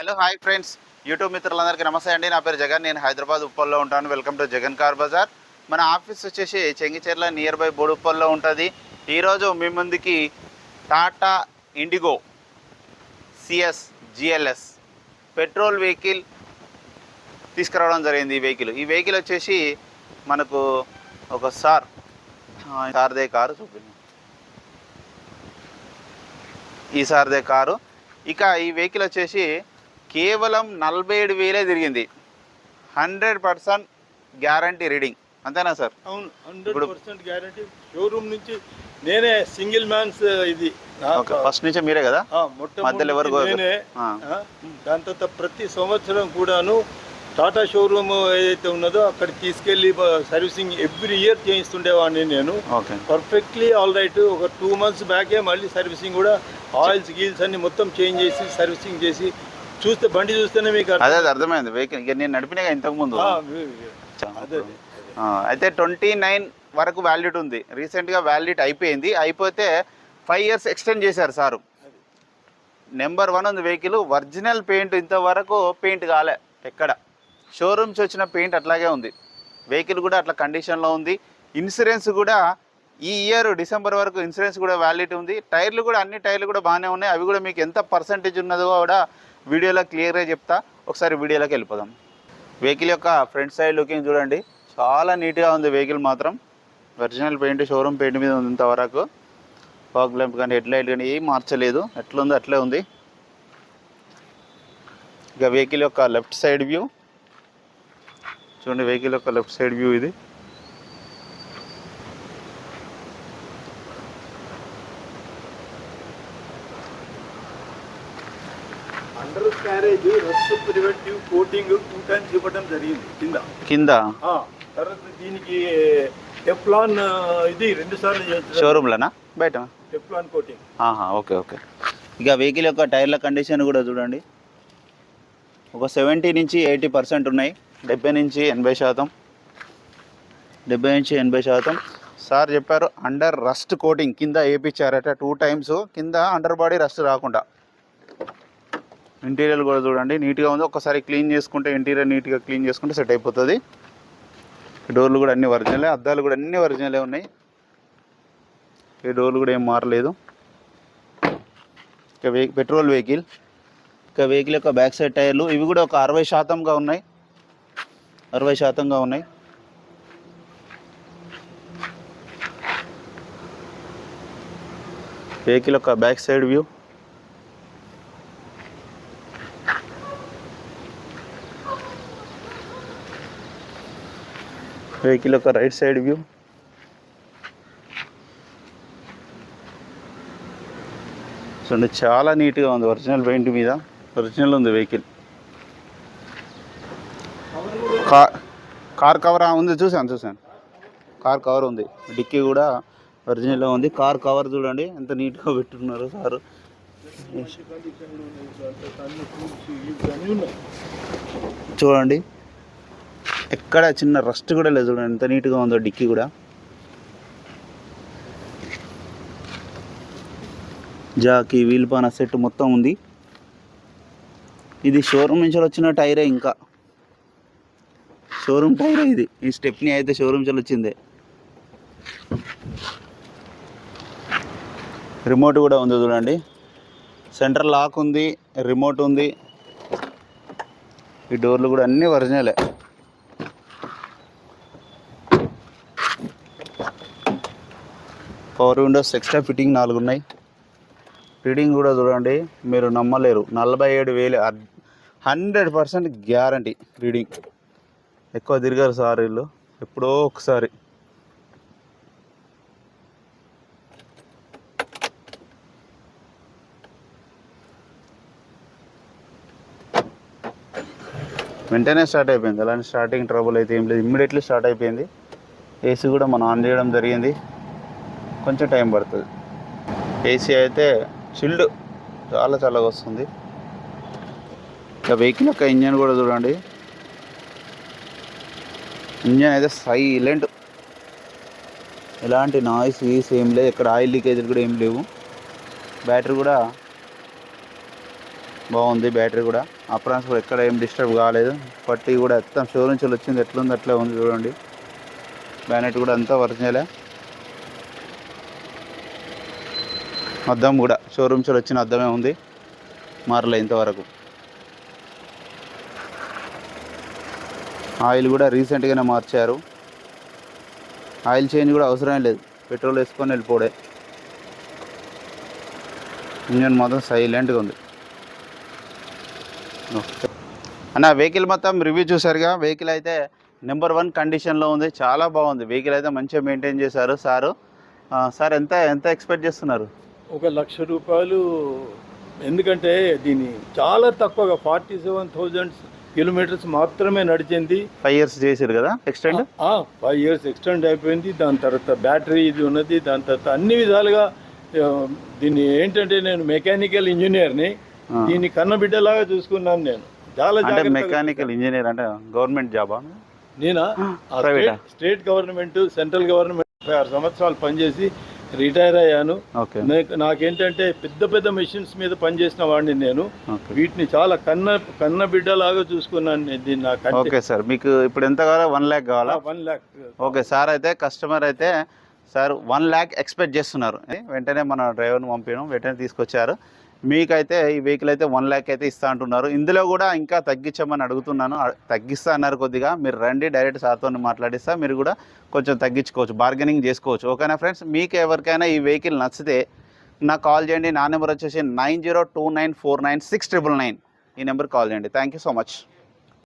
Hello hi friends. YouTube మిత్రులందరికీ నమస్తే అండి. నా పేరు జగన్. నేను హైదరాబాద్ ఉప్పల్లో ఉంటాను. Welcome to Jagan car Bazaar. మన ఆఫీస్ వచ్చేసి చెంగిచెర్ల నియర్ బై బోడుప్పల్లో ఉంటుంది. ఈరోజు మీ ముందుకి Tata Indigo CS GLS petrol vehicle తీసుకురావడం జరిగింది ఈ వెహికల్. ఈ వెహికల్ వచ్చేసి మనకు ఒక సార్ సార్దే కారు చూపింది ఈ సార్దే కారు. ఇక ఈ వెహికల్ వచ్చేసి కేవలం నలభై ఏడు వేలే తిరిగింది. Hundred percent guarantee reading. అంతేనా సార్? అవును హండ్రెడ్ పర్సెంట్ గ్యారంటీ. షోరూమ్ నుంచి నేనే సింగిల్ మ్యాన్స్ ఇది. ఫస్ట్ నుంచే మీరే కదా? మధ్యలో ఎవరు నేనే దాని తర్వాత ప్రతి సంవత్సరం కూడాను టాటా షోరూమ్ ఏదైతే ఉన్నదో అక్కడికి తీసుకెళ్ళి సర్వీసింగ్ ఎవ్రీ ఇయర్ చేయిస్తుండేవాడిని నేను. ఓకే. పర్ఫెక్ట్లీ ఆల్ రైట్ ఒక టూ మంత్స్ బ్యాకే మళ్ళీ సర్వీసింగ్ కూడా ఆయిల్స్ గీల్స్ అన్ని మొత్తం చేంజ్ చేసి సర్వీసింగ్ చేసి చూస్తే బండి చూస్తేనే మీకు అదే అది అర్థమైంది. వెహికల్ ఇక నేను నడిపినాగా ఇంతకు ముందు అదే అయితే ట్వంటీ నైన్ వరకు వ్యాలిడ్ ఉంది. రీసెంట్గా వ్యాలిడ్ అయిపోయింది. అయిపోతే ఫైవ్ ఇయర్స్ ఎక్స్టెండ్ చేశారు సారు. నెంబర్ వన్ ఉంది వెహికల్ ఒరిజినల్ పెయింట్ ఇంతవరకు పెయింట్ కాలే ఎక్కడ. షోరూమ్స్ వచ్చిన పెయింట్ అట్లాగే ఉంది. వెహికల్ కూడా అట్లా కండిషన్లో ఉంది. ఇన్సూరెన్స్ కూడా ఈ ఇయర్ డిసెంబర్ వరకు ఇన్సూరెన్స్ కూడా వ్యాలిడ్ ఉంది. టైర్లు కూడా అన్ని టైర్లు కూడా బాగానే ఉన్నాయి. అవి కూడా మీకు ఎంత పర్సంటేజ్ ఉన్నదో కూడా వీడియోలో క్లియర్గా చెప్తా. ఒకసారి వీడియోలోకి వెళ్ళిపోదాం. వెహికల్ యొక్క ఫ్రంట్ సైడ్ లుకింగ్ చూడండి. చాలా నీట్గా ఉంది వెహికల్ మాత్రం. ఒరిజినల్ పెయింట్ షోరూమ్ పెయింట్ మీద ఉంది ఇంతవరకు. ఫాగ్ ల్యాంప్ కానీ హెడ్ లైట్ కానీ ఏం మార్చలేదు. ఎట్లుందో అట్లే ఉంది. ఇక వెహికల్ యొక్క లెఫ్ట్ సైడ్ వ్యూ. చూడండి వెహికల్ యొక్క లెఫ్ట్ సైడ్ వ్యూ ఇది. Under carriage rust preventive coating two times ఇవ్వడం జరిగింది. కింద. కింద? తర్వాత దీనికి టెఫ్లాన్ ఇది రెండు సార్లు చేస్తారు షోరూమ్లోనా? బయట? Teflon coating. Okay okay. ఇక వెహికల్ యొక్క టైర్ల కండిషన్ కూడా చూడండి. ఒక సెవెంటీ నుంచి ఎయిటీ పర్సెంట్ ఉన్నాయి. డెబ్బై నుంచి ఎనభై శాతం. డెబ్బై నుంచి ఎనభై శాతం. సార్ చెప్పారు అండర్ రస్ట్ కోటింగ్ కింద వేయించారట. టూ టైమ్స్ కింద అండర్ బాడీ రస్ట్ రాకుండా. ఇంటీరియర్ కూడా చూడండి. నీట్గా ఉంది. ఒకసారి క్లీన్ చేసుకుంటే ఇంటీరియర్ నీట్గా క్లీన్ చేసుకుంటే సెట్ అయిపోతుంది. డోర్లు కూడా అన్ని ఒరిజినలే అద్దాలు కూడా అన్ని ఒరిజినలే ఉన్నాయి. ఈ డోర్లు కూడా ఏం మారలేదు. ఇక వెహి పెట్రోల్ వెహికల్. ఇక వెహికల్ యొక్క బ్యాక్ సైడ్ టైర్లు ఇవి కూడా ఒక అరవై శాతంగా ఉన్నాయి. అరవై శాతంగా ఉన్నాయి. వెహికల్ యొక్క బ్యాక్ సైడ్ వ్యూ. వెహికల్ యొక్క రైట్ సైడ్ వ్యూ. చూడండి చాలా నీట్గా ఉంది ఒరిజినల్ పెయింట్ మీద. ఒరిజినల్ ఉంది వెహికల్. కార్ కార్ కవర్ ఉంది చూసాను చూసాను కార్ కవర్ ఉంది. డిక్కీ కూడా ఒరిజినల్గా ఉంది. కార్ కవర్ చూడండి ఎంత నీట్గా పెట్టున్నారు సారు. చూడండి. ఎక్కడ చిన్న రస్ట్ కూడా లేదు చూడండి. ఎంత నీట్గా ఉందో డిక్కీ కూడా. జాకి వీల్ పాన సెట్ మొత్తం ఉంది. ఇది షోరూమ్ నుంచి వచ్చిన టైరే ఇంకా. షోరూమ్ టైరే ఇది. ఈ స్టెప్ని అయితే షోరూమ్ నుంచి వచ్చిందే. రిమోట్ కూడా ఉంది చూడండి. సెంటర్ లాక్ ఉంది రిమోట్ ఉంది. ఈ డోర్లు కూడా అన్నీ ఒరిజినలే పవర్ విండోస్ ఎక్స్ట్రా ఫిట్టింగ్ నాలుగు ఉన్నాయి రీడింగ్ కూడా చూడండి మీరు నమ్మలేరు. నలభై ఏడు వేలు హండ్రెడ్ పర్సెంట్ గ్యారంటీ రీడింగ్. ఎక్కువ తిరిగారు సార్ వీళ్ళు. ఎప్పుడో ఒకసారి. వెంటనే స్టార్ట్ అయిపోయింది. అలాంటి స్టార్టింగ్ ట్రబుల్ అయితే ఏం లేదు. ఇమ్మీడియట్లీ స్టార్ట్ అయిపోయింది. ఏసీ కూడా మనం ఆన్ చేయడం జరిగింది. కొంచెం టైం పడుతుంది. ఏసీ అయితే చిల్డ్ చాలా చల్లగా వస్తుంది. ఇక వెహికల్ యొక్క ఇంజన్ కూడా చూడండి. ఇంజన్ అయితే సైలెంట్ ఎలాంటి నాయిస్ వీస్ ఏం లేదు. ఇక్కడ ఆయిల్ లీకేజ్ కూడా ఏం లేవు. బ్యాటరీ కూడా బాగుంది. బ్యాటరీ కూడా అప్రాన్స్ కూడా ఎక్కడ ఏం డిస్టర్బ్ కాలేదు. పట్టి కూడా ఎత్తం షోరూమ్ నుంచి వచ్చింది. ఎట్లుంది అట్లే ఉంది చూడండి. బ్యానెట్ కూడా అంతా ఒరిజినలే అద్దం కూడా. షోరూమ్ వచ్చిన అద్దమే ఉంది. మారలే ఇంతవరకు. ఆయిల్ కూడా రీసెంట్గానే మార్చారు. ఆయిల్ చేంజ్ కూడా అవసరం లేదు. పెట్రోల్ వేసుకొని వెళ్ళిపోడే. ఇంజన్ మొత్తం సైలెంట్గా ఉంది. ఓకే. అన్న వెహికల్ మొత్తం రివ్యూ చూసారుగా వెహికల్ అయితే నెంబర్ వన్ కండిషన్లో ఉంది. చాలా బాగుంది. వెహికల్ అయితే మంచిగా మెయింటైన్ చేశారు సారు. సార్ ఎంత ఎంత ఎక్స్పెక్ట్ చేస్తున్నారు? ఒక లక్ష రూపాయలు. ఎందుకంటే దీని చాలా తక్కువగా ఫార్టీ సెవెన్ థౌజండ్ కిలోమీటర్స్ మాత్రమే నడిచింది. ఫైవ్ ఇయర్స్ చేసారు కదా? ఎక్స్టెండ్ ఫైవ్ ఇయర్స్ ఎక్స్టెండ్ అయిపోయింది. దాని తర్వాత బ్యాటరీ ఇది ఉన్నది. దాని తర్వాత అన్ని విధాలుగా దీన్ని ఏంటంటే నేను మెకానికల్ ఇంజనీర్ని. దీన్ని కన్నబిడ్డలాగా చూసుకున్నాను నేను. చాలా మెకానికల్ ఇంజనీర్ అంటే గవర్నమెంట్ జాబా? నేనా? స్టేట్ గవర్నమెంట్ సెంట్రల్ గవర్నమెంట్ ఆరు సంవత్సరాలు పనిచేసి రిటైర్ అయ్యాను. నాకేంటంటే పెద్ద పెద్ద మెషిన్స్ మీద పనిచేసిన వాడిని నేను. వీటిని చాలా కన్న కన్న బిడ్డలాగా చూసుకున్నాను నేను దీన్ని నాకు ఓకే సార్ మీకు ఇప్పుడు ఎంత కావాలా? వన్ ల్యాక్ కావాలా? వన్ ల్యాక్. ఓకే సార్ అయితే కస్టమర్ అయితే సార్ వన్ ల్యాక్ ఎక్స్పెక్ట్ చేస్తున్నారు. వెంటనే మన డ్రైవర్ని పంపించడం వెంటనే తీసుకొచ్చారు. మీకైతే ఈ వెహికల్ అయితే వన్ ల్యాక్ అయితే ఇస్తా అంటున్నారు. ఇందులో కూడా ఇంకా తగ్గించమని అడుగుతున్నాను. తగ్గిస్తా అన్నారు కొద్దిగా. మీరు రండి డైరెక్ట్ సార్తో మాట్లాడిస్తా. మీరు కూడా కొంచెం తగ్గించుకోవచ్చు బార్గెనింగ్ చేసుకోవచ్చు. ఓకేనా ఫ్రెండ్స్ మీకు ఎవరికైనా ఈ వెహికల్ నచ్చితే నాకు కాల్ చేయండి. నా నెంబర్ వచ్చేసి nine zero two nine four nine six triple nine ఈ నెంబర్ కాల్ చేయండి. Thank you so much